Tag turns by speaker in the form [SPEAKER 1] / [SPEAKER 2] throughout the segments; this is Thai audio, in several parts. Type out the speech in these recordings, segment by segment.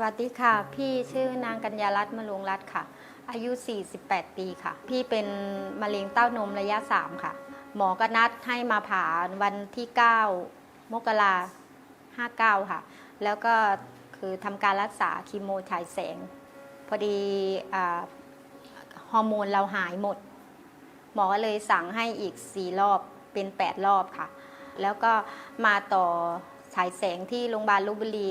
[SPEAKER 1] สวัสดีค่ะ พี่ชื่อนางกัญญารัตน์มลุงรัตน์ค่ะ อายุ 48 ปีค่ะ พี่เป็นมะเร็งเต้านมระยะ 3 ค่ะ หมอก็นัดให้มาผ่าวันที่ 9 มกรา59ค่ะ แล้วก็คือทำการรักษาคีโมฉายแสง พอดีอฮอร์โมนเราหายหมด หมอก็เลยสั่งให้อีก 4 รอบเป็น 8 รอบค่ะ แล้วก็มาต่อฉายแสงที่โรงพยาบาลลพบุรี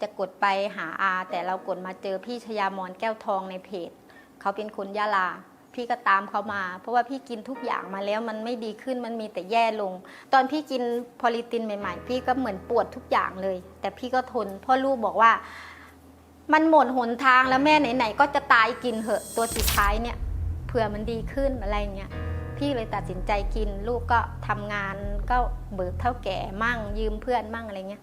[SPEAKER 1] จะกดไปหาอา แต่เรากดมาเจอพี่ชยามอนแก้วทองในเพจเขาเป็นคนยะลา พี่ก็ตามเขามา เพราะว่าพี่กินทุกอย่างมาแล้วมันไม่ดีขึ้นมันมีแต่แย่ลง ตอนพี่กินพอลิตินใหม่ ๆ พี่ก็เหมือนปวดทุกอย่างเลย แต่พี่ก็ทนพ่อลูกบอกว่า มันหมดหนทางแล้วแม่ไหนๆก็จะตายกินเหอะตัวสุดท้ายเนี่ยเผื่อมันดีขึ้นอะไรเงี้ยพี่เลยตัดสินใจกินลูกก็ทำงานก็เบิกเท่าแก่มั่งยืมเพื่อนมั่งอะไรเงี้ย